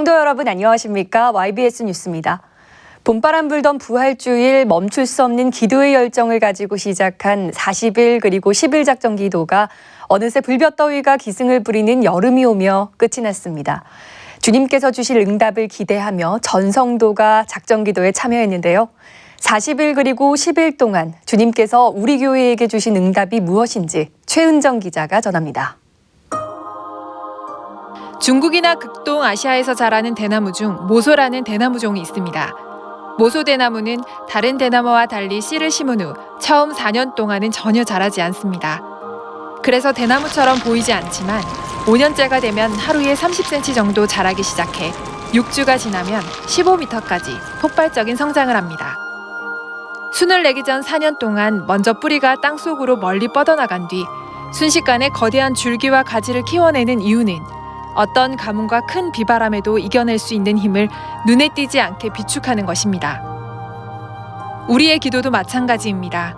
성도 여러분 안녕하십니까? YBS 뉴스입니다. 봄바람 불던 부활주일 멈출 수 없는 기도의 열정을 가지고 시작한 40일 그리고 10일 작전 기도가 어느새 불볕더위가 기승을 부리는 여름이 오며 끝이 났습니다. 주님께서 주실 응답을 기대하며 전 성도가 작전 기도에 참여했는데요. 40일 그리고 10일 동안 주님께서 우리 교회에게 주신 응답이 무엇인지 최은정 기자가 전합니다. 중국이나 극동 아시아에서 자라는 대나무 중 모소라는 대나무종이 있습니다. 모소 대나무는 다른 대나무와 달리 씨를 심은 후 처음 4년 동안은 전혀 자라지 않습니다. 그래서 대나무처럼 보이지 않지만 5년째가 되면 하루에 30cm 정도 자라기 시작해 6주가 지나면 15m까지 폭발적인 성장을 합니다. 순을 내기 전 4년 동안 먼저 뿌리가 땅 속으로 멀리 뻗어나간 뒤 순식간에 거대한 줄기와 가지를 키워내는 이유는 어떤 가뭄과 큰 비바람에도 이겨낼 수 있는 힘을 눈에 띄지 않게 비축하는 것입니다. 우리의 기도도 마찬가지입니다.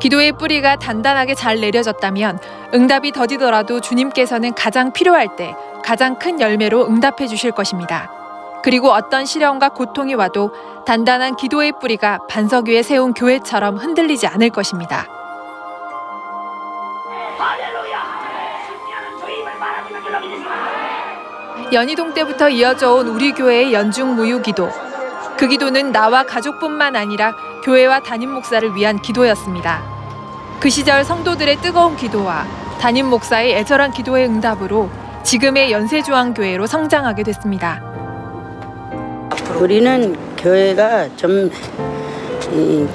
기도의 뿌리가 단단하게 잘 내려졌다면 응답이 더디더라도 주님께서는 가장 필요할 때 가장 큰 열매로 응답해 주실 것입니다. 그리고 어떤 시련과 고통이 와도 단단한 기도의 뿌리가 반석 위에 세운 교회처럼 흔들리지 않을 것입니다. 연희동 때부터 이어져 온 우리 교회의 연중 무휴 기도. 그 기도는 나와 가족뿐만 아니라 교회와 담임 목사를 위한 기도였습니다. 그 시절 성도들의 뜨거운 기도와 담임 목사의 애절한 기도의 응답으로 지금의 연세주왕교회로 성장하게 됐습니다. 우리는 교회가 좀 이,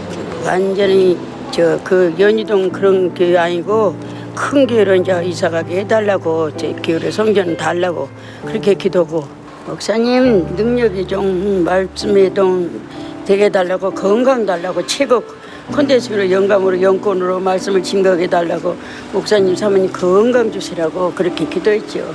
완전히 저 그 연희동 그런 교회 아니고 큰 교회로 이제 이사 가게 해달라고 제 교회 성전 달라고 그렇게 기도고 목사님 능력이 좀 말씀에 좀 되게 해달라고 건강 달라고 최고 컨텐츠로 영감으로 영권으로 말씀을 증거해 달라고 목사님 사모님 건강 주시라고 그렇게 기도했죠.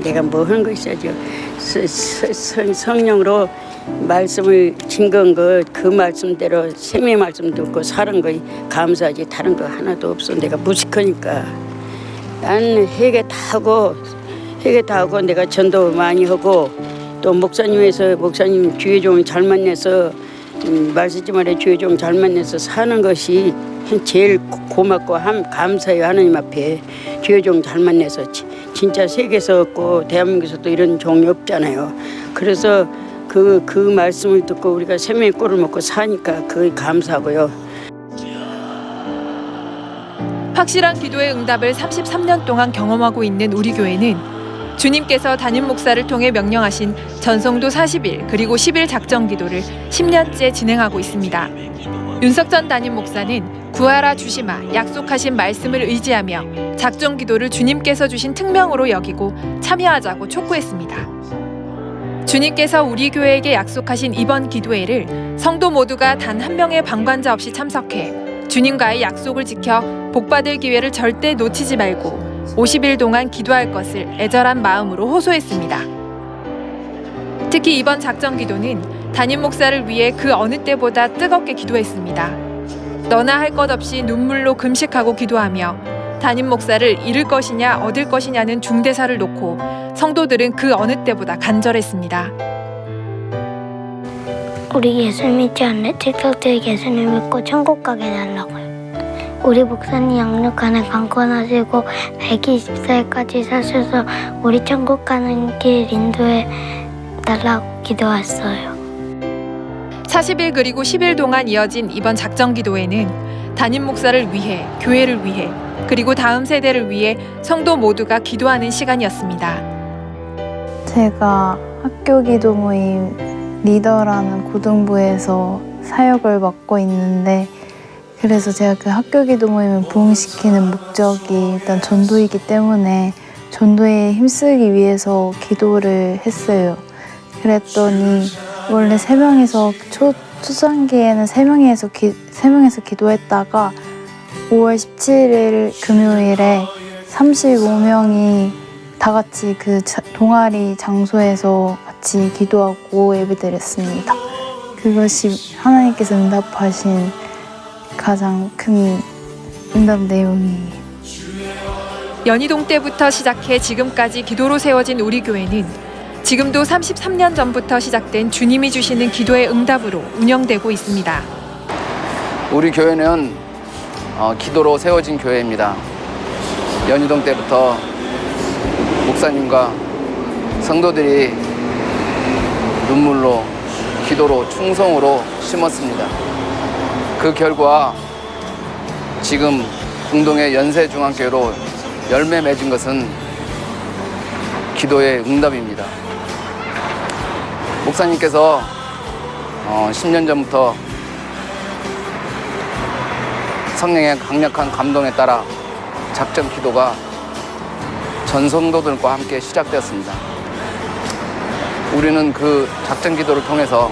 내가 뭐 하는 거 있어야죠. 스- 스- 성- 성령으로 말씀을 증거한 거그 말씀대로 생명 말씀 듣고 사는 거 감사하지 다른 거 하나도 없어. 내가 무식하니까. 난 회개 다 하고 회개 다 하고 내가 전도 많이 하고 또 목사님에서 목사님 주의 종을 잘 만나서 음, 말씀지 말에 주의 종 잘 만나서 사는 것이 제일 고- 고맙고 함, 감사해요 하나님 앞에 주의 종 잘 만나서 지- 진짜 세계에서 없고 대한민국에서도 이런 종이 없잖아요. 그래서 그, 그 말씀을 듣고 우리가 생명의 꼴을 먹고 사니까 그게 감사하고요. 확실한 기도의 응답을 33년 동안 경험하고 있는 우리 교회는 주님께서 담임 목사를 통해 명령하신 전성도 40일 그리고 10일 작정 기도를 10년째 진행하고 있습니다. 윤석전 담임 목사는 구하라 주시마 약속하신 말씀을 의지하며 작정 기도를 주님께서 주신 특명으로 여기고 참여하자고 촉구했습니다. 주님께서 우리 교회에게 약속하신 이번 기도회를 성도 모두가 단 한 명의 방관자 없이 참석해 주님과의 약속을 지켜 복받을 기회를 절대 놓치지 말고 50일 동안 기도할 것을 애절한 마음으로 호소했습니다. 특히 이번 작정 기도는 담임 목사를 위해 그 어느 때보다 뜨겁게 기도했습니다. 너나 할 것 없이 눈물로 금식하고 기도하며 담임 목사를 잃을 것이냐 얻을 것이냐는 중대사를 놓고 성도들은 그 어느 때보다 간절했습니다. 우리 예수 믿지 않는 tiktok 예수님 믿고 천국 가게 해달라고요. 우리 목사님 양육하는 강권하시고 120살까지 사셔서 우리 천국 가는 길 인도해 달라고 기도했어요. 40일 그리고 10일 동안 이어진 이번 작정 기도회는 담임 목사를 위해, 교회를 위해, 그리고 다음 세대를 위해 성도 모두가 기도하는 시간이었습니다. 제가 학교 기도 모임 리더라는 고등부에서 사역을 맡고 있는데 그래서 제가 그 학교 기도 모임을 부흥시키는 목적이 일단 전도이기 때문에 전도에 힘쓰기 위해서 기도를 했어요. 그랬더니 원래 세 명이서 초, 초창기에는 세 명이서 기, 세 명이서 기도했다가 5월 17일 금요일에 35명이 다 같이 그 자- 동아리 장소에서 같이 기도하고 예배드렸습니다. 그것이 하나님께서 응답하신 가장 큰 응답 내용이에요. 연희동 때부터 시작해 지금까지 기도로 세워진 우리 교회는 지금도 33년 전부터 시작된 주님이 주시는 기도의 응답으로 운영되고 있습니다. 우리 교회는 어, 기도로 세워진 교회입니다. 연희동 때부터 목사님과 성도들이 눈물로 기도로 충성으로 심었습니다. 그 결과 지금 공동의 연세중앙교회로 열매 맺은 것은 기도의 응답입니다. 목사님께서 어, 10년 전부터 성령의 강력한 감동에 따라 작전 기도가 전 성도들과 함께 시작되었습니다. 우리는 그 작전 기도를 통해서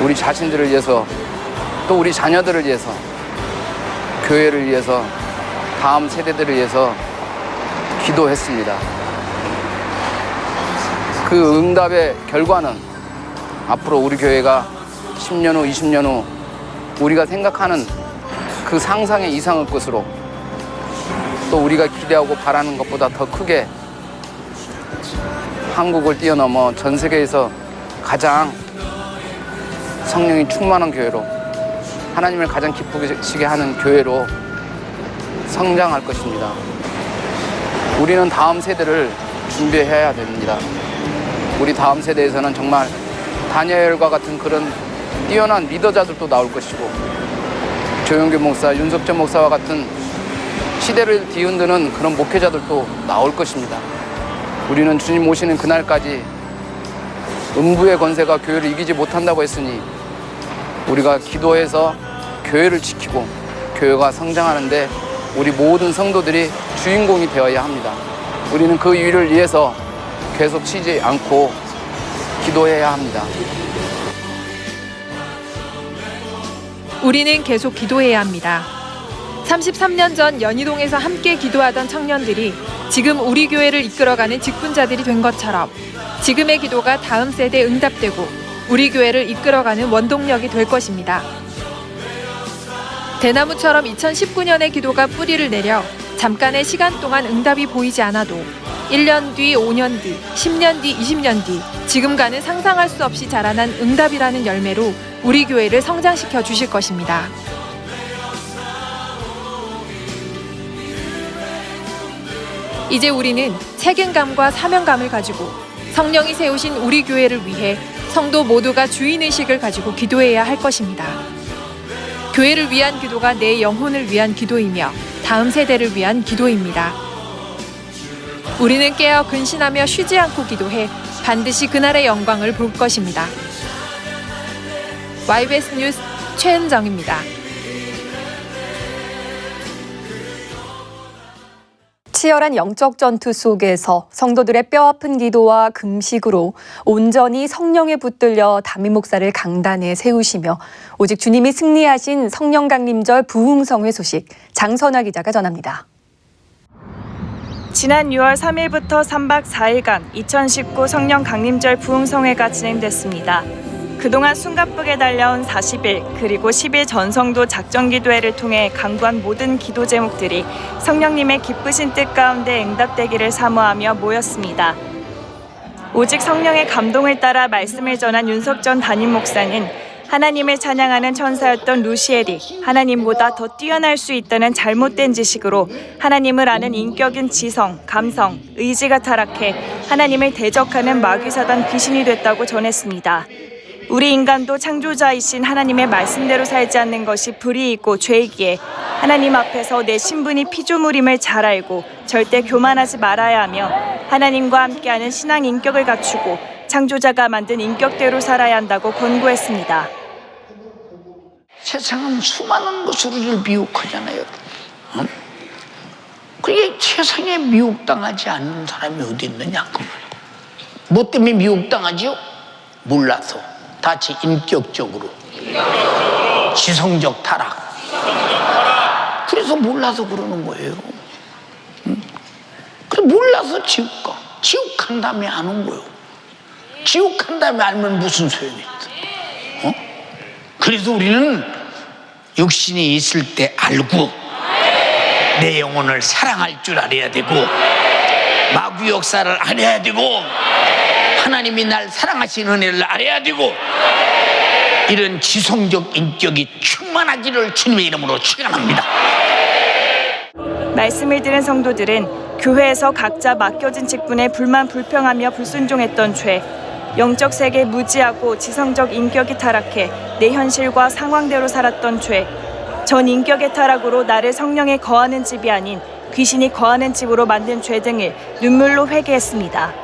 우리 자신들을 위해서 또 우리 자녀들을 위해서 교회를 위해서 다음 세대들을 위해서 기도했습니다. 그 응답의 결과는 앞으로 우리 교회가 10년 후, 20년 후 우리가 생각하는 그 상상의 이상의 것으로 또 우리가 기대하고 바라는 것보다 더 크게 한국을 뛰어넘어 전 세계에서 가장 성령이 충만한 교회로 하나님을 가장 기쁘시게 하는 교회로 성장할 것입니다. 우리는 다음 세대를 준비해야 됩니다. 우리 다음 세대에서는 정말 다니엘과 같은 그런 뛰어난 리더자들도 나올 것이고 조영규 목사, 윤석천 목사와 같은 시대를 뒤흔드는 그런 목회자들도 나올 것입니다. 우리는 주님 오시는 그날까지 음부의 권세가 교회를 이기지 못한다고 했으니 우리가 기도해서 교회를 지키고 교회가 성장하는데 우리 모든 성도들이 주인공이 되어야 합니다. 우리는 그 일을 위해서 계속 치지 않고 기도해야 합니다. 우리는 계속 기도해야 합니다. 33년 전 연희동에서 함께 기도하던 청년들이 지금 우리 교회를 이끌어가는 직분자들이 된 것처럼 지금의 기도가 다음 세대에 응답되고 우리 교회를 이끌어가는 원동력이 될 것입니다. 대나무처럼 2019년의 기도가 뿌리를 내려 잠깐의 시간 동안 응답이 보이지 않아도 1년 뒤, 5년 뒤, 10년 뒤, 20년 뒤 지금과는 상상할 수 없이 자라난 응답이라는 열매로 우리 교회를 성장시켜 주실 것입니다. 이제 우리는 책임감과 사명감을 가지고 성령이 세우신 우리 교회를 위해 성도 모두가 주인의식을 가지고 기도해야 할 것입니다. 교회를 위한 기도가 내 영혼을 위한 기도이며 다음 세대를 위한 기도입니다. 우리는 깨어 근신하며 쉬지 않고 기도해 반드시 그날의 영광을 볼 것입니다. YBS 뉴스 최은정입니다. 치열한 영적 전투 속에서 성도들의 뼈아픈 기도와 금식으로 온전히 성령에 붙들려 담임 목사를 강단에 세우시며 오직 주님이 승리하신 성령 강림절 부흥성회 소식 장선아 기자가 전합니다. 지난 6월 3일부터 3박 4일간 2019 성령 강림절 부흥성회가 진행됐습니다. 그동안 숨가쁘게 달려온 40일 그리고 10일 전성도 작전 기도회를 통해 강구한 모든 기도 제목들이 성령님의 기쁘신 뜻 가운데 응답되기를 사모하며 모였습니다. 오직 성령의 감동을 따라 말씀을 전한 윤석 전 담임 목사는 하나님을 찬양하는 천사였던 루시엘이 하나님보다 더 뛰어날 수 있다는 잘못된 지식으로 하나님을 아는 인격인 지성, 감성, 의지가 타락해 하나님을 대적하는 마귀사단 귀신이 됐다고 전했습니다. 우리 인간도 창조자이신 하나님의 말씀대로 살지 않는 것이 불이익고 죄이기에 하나님 앞에서 내 신분이 피조물임을 잘 알고 절대 교만하지 말아야 하며 하나님과 함께하는 신앙 인격을 갖추고 창조자가 만든 인격대로 살아야 한다고 권고했습니다. 세상은 수많은 것으로 미혹하잖아요. 응? 그게 세상에 미혹당하지 않는 사람이 어디 있느냐 그 말이에요. 뭐 때문에 미혹당하지요? 몰라서 다치 인격적으로 지성적 타락. 그래서 몰라서 그러는 거예요. 응? 그래 몰라서 지옥 가. 지옥 간 다음에 아는 거예요. 지옥 간 다음에 알면 무슨 소용이 있어? 어? 그래서 우리는 육신이 있을 때 알고 내 영혼을 사랑할 줄 알아야 되고 마귀 역사를 알아야 되고 하나님이 날 사랑하시는 은혜를 알아야 되고 이런 지성적 인격이 충만하기를 주님의 이름으로 축원합니다. 말씀을 들은 성도들은 교회에서 각자 맡겨진 직분에 불만 불평하며 불순종했던 죄, 영적 세계 무지하고 지성적 인격이 타락해 내 현실과 상황대로 살았던 죄, 전 인격의 타락으로 나를 성령에 거하는 집이 아닌 귀신이 거하는 집으로 만든 죄 등을 눈물로 회개했습니다.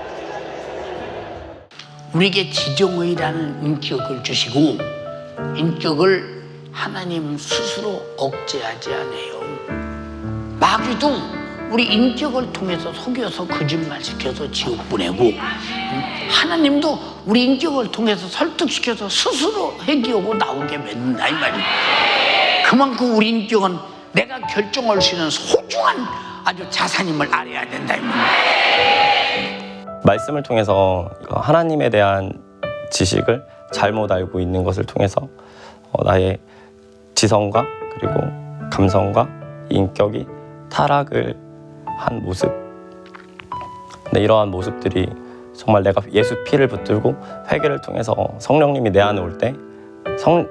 우리에게 지정의라는 인격을 주시고 인격을 하나님 스스로 억제하지 않아요. 마귀도 우리 인격을 통해서 속여서 거짓말시켜서 지옥 보내고 음, 하나님도 우리 인격을 통해서 설득시켜서 스스로 회개하고 나오게 만든다 이 말이에요. 그만큼 우리 인격은 내가 결정할 수 있는 소중한 아주 자산임을 알아야 된다 이 말이에요. 말씀을 통해서 하나님에 대한 지식을 잘못 알고 있는 것을 통해서 어, 나의 지성과 그리고 감성과 인격이 타락을 한 모습. 네, 이러한 모습들이 정말 내가 예수 피를 붙들고 회개를 통해서 성령님이 내 안에 올 때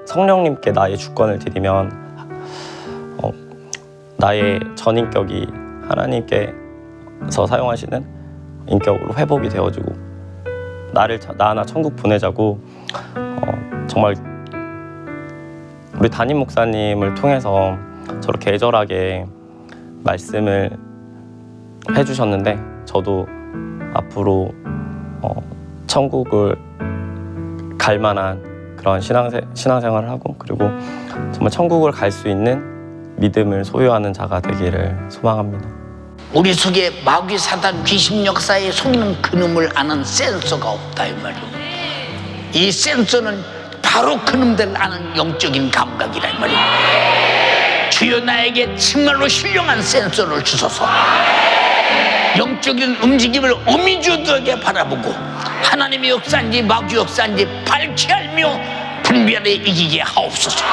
성령님께 나의 주권을 드리면 어, 나의 전인격이 하나님께서 사용하시는 인격으로 회복이 되어지고 나를 자- 나 하나 천국 보내자고 어, 정말 우리 담임 목사님을 통해서 저렇게 애절하게 말씀을 해주셨는데 저도 앞으로 어, 천국을 갈 만한 그런 신앙세, 신앙생활을 하고 그리고 정말 천국을 갈 수 있는 믿음을 소유하는 자가 되기를 소망합니다. 우리 속에 마귀 사단 귀신 역사에 속는 그놈을 아는 센서가 없다 이 말이오. 이 센서는 바로 그놈들 아는 영적인 감각이라 이 말이오. 주여 나에게 정말로 훌륭한 센서를 주소서. 영적인 움직임을 어미주도하게 바라보고 하나님의 역사인지 마귀 역사인지 알며 분별해 이기게 하옵소서.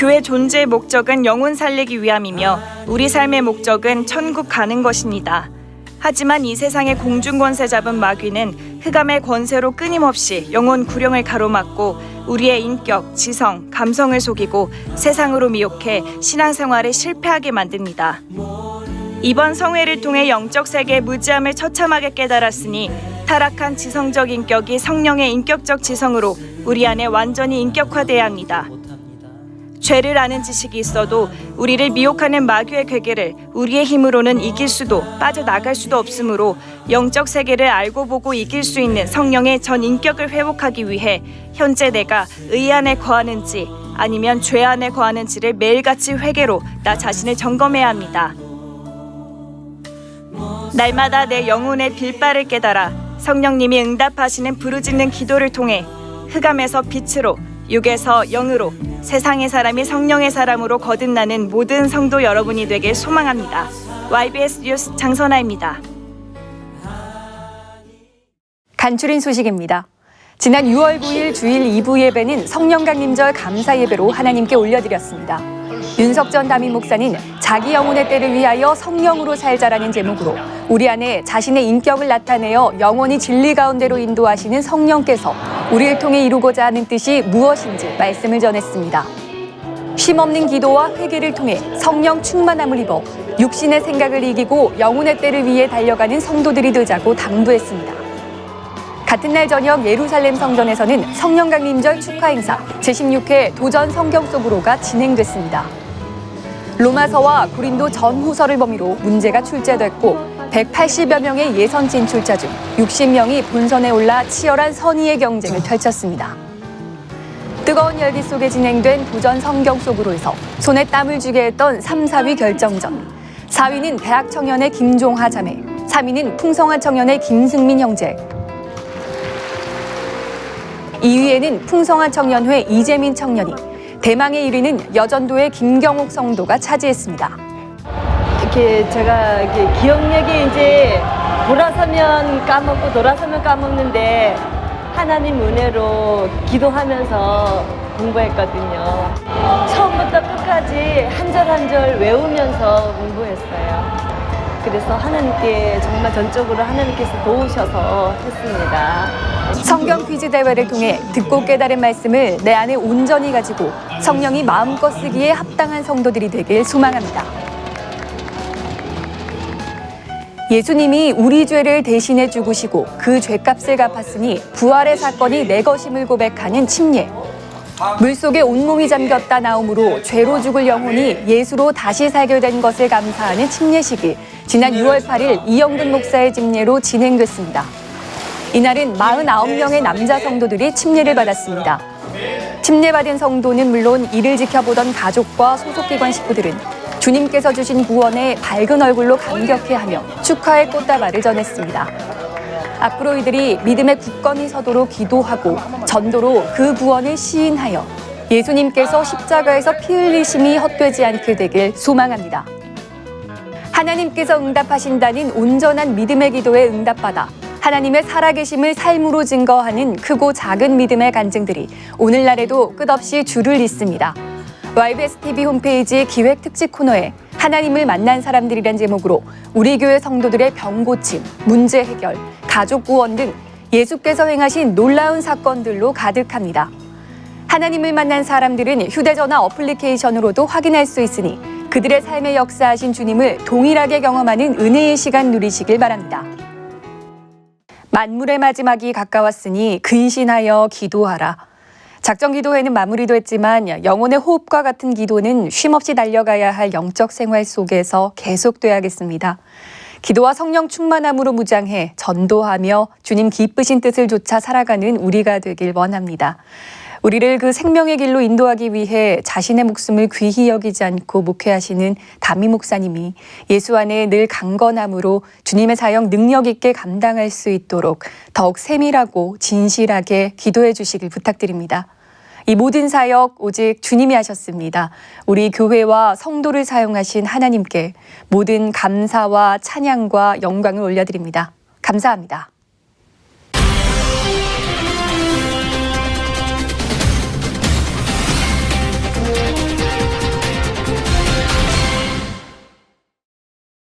교회 존재의 목적은 영혼 살리기 위함이며 우리 삶의 목적은 천국 가는 것입니다. 하지만 이 세상의 공중 권세 잡은 마귀는 흑암의 권세로 끊임없이 영혼 구령을 가로막고 우리의 인격, 지성, 감성을 속이고 세상으로 미혹해 신앙생활에 실패하게 만듭니다. 이번 성회를 통해 영적 세계의 무지함을 처참하게 깨달았으니 타락한 지성적 인격이 성령의 인격적 지성으로 우리 안에 완전히 인격화돼야 합니다. 죄를 아는 지식이 있어도 우리를 미혹하는 마귀의 괴계를 우리의 힘으로는 이길 수도 빠져나갈 수도 없으므로 영적 세계를 알고 보고 이길 수 있는 성령의 전 인격을 회복하기 위해 현재 내가 의 안에 거하는지 아니면 죄 안에 거하는지를 매일같이 회개로 나 자신을 점검해야 합니다. 날마다 내 영혼의 빌바를 깨달아 성령님이 응답하시는 부르짖는 기도를 통해 흑암에서 빛으로 육에서 영으로 세상의 사람이 성령의 사람으로 거듭나는 모든 성도 여러분이 되길 소망합니다. YBS 뉴스 장선아입니다. 간추린 소식입니다. 지난 6월 9일 주일 2부 예배는 성령 강림절 감사 예배로 하나님께 올려드렸습니다. 윤석 전 담임 목사는 자기 영혼의 때를 위하여 성령으로 살자라는 제목으로 우리 안에 자신의 인격을 나타내어 영원히 진리 가운데로 인도하시는 성령께서 우리를 통해 이루고자 하는 뜻이 무엇인지 말씀을 전했습니다. 쉼없는 기도와 회개를 통해 성령 충만함을 입어 육신의 생각을 이기고 영혼의 때를 위해 달려가는 성도들이 되자고 당부했습니다. 같은 날 저녁 예루살렘 성전에서는 성령 강림절 축하 행사 제16회 도전 성경 속으로가 진행됐습니다. 로마서와 고린도 전후서를 범위로 문제가 출제됐고 180여 명의 예선 진출자 중 60명이 본선에 올라 치열한 선의의 경쟁을 펼쳤습니다. 뜨거운 열기 속에 진행된 도전 성경 속으로에서 손에 땀을 쥐게 했던 3, 4위 결정전. 4위는 대학 청년의 김종하 자매, 3위는 풍성한 청년의 김승민 형제, 2위에는 풍성한 청년회 이재민 청년이, 대망의 1위는 여전도의 김경옥 성도가 차지했습니다. 이렇게 제가 이렇게 기억력이 이제 돌아서면 까먹고 돌아서면 까먹는데 하나님 은혜로 기도하면서 공부했거든요. 처음부터 끝까지 한 절 한 절 외우면서 공부했어요. 그래서 하나님께 정말 전적으로 하나님께서 도우셔서 했습니다. 성경 퀴즈 대회를 통해 듣고 깨달은 말씀을 내 안에 온전히 가지고 성령이 마음껏 쓰기에 합당한 성도들이 되길 소망합니다. 예수님이 우리 죄를 대신해 죽으시고 그 죄값을 갚았으니 부활의 사건이 내 것임을 고백하는 침례. 물속에 온몸이 잠겼다 나옴으로 죄로 죽을 영혼이 예수로 다시 살게 된 것을 감사하는 침례식이 지난 6월 8일 이영근 목사의 집례로 진행됐습니다. 이날은 49명의 남자 성도들이 침례를 받았습니다. 침례받은 성도는 물론 이를 지켜보던 가족과 소속기관 식구들은 주님께서 주신 구원에 밝은 얼굴로 감격해하며 축하의 꽃다발을 전했습니다. 앞으로 이들이 믿음의 굳건히 서도록 기도하고 전도로 그 구원을 시인하여 예수님께서 십자가에서 피 흘리심이 헛되지 않게 되길 소망합니다. 하나님께서 응답하신다는 온전한 믿음의 기도에 응답받아 하나님의 살아계심을 삶으로 증거하는 크고 작은 믿음의 간증들이 오늘날에도 끝없이 줄을 잇습니다. YBS TV 홈페이지 기획 특집 코너에 하나님을 만난 사람들이란 제목으로 우리 교회 성도들의 병 고침, 문제 해결, 가족 구원 등 예수께서 행하신 놀라운 사건들로 가득합니다. 하나님을 만난 사람들은 휴대전화 어플리케이션으로도 확인할 수 있으니 그들의 삶에 역사하신 주님을 동일하게 경험하는 은혜의 시간 누리시길 바랍니다. 만물의 마지막이 가까웠으니 근신하여 기도하라. 작정 기도회는 마무리도 했지만 영혼의 호흡과 같은 기도는 쉼없이 달려가야 할 영적 생활 속에서 계속돼야겠습니다. 기도와 성령 충만함으로 무장해 전도하며 주님 기쁘신 뜻을 좇아 살아가는 우리가 되길 원합니다. 우리를 그 생명의 길로 인도하기 위해 자신의 목숨을 귀히 여기지 않고 목회하시는 담임 목사님이 예수 안에 늘 강건함으로 주님의 사역 능력 있게 감당할 수 있도록 더욱 세밀하고 진실하게 기도해 주시길 부탁드립니다. 이 모든 사역 오직 주님이 하셨습니다. 우리 교회와 성도를 사용하신 하나님께 모든 감사와 찬양과 영광을 올려드립니다. 감사합니다.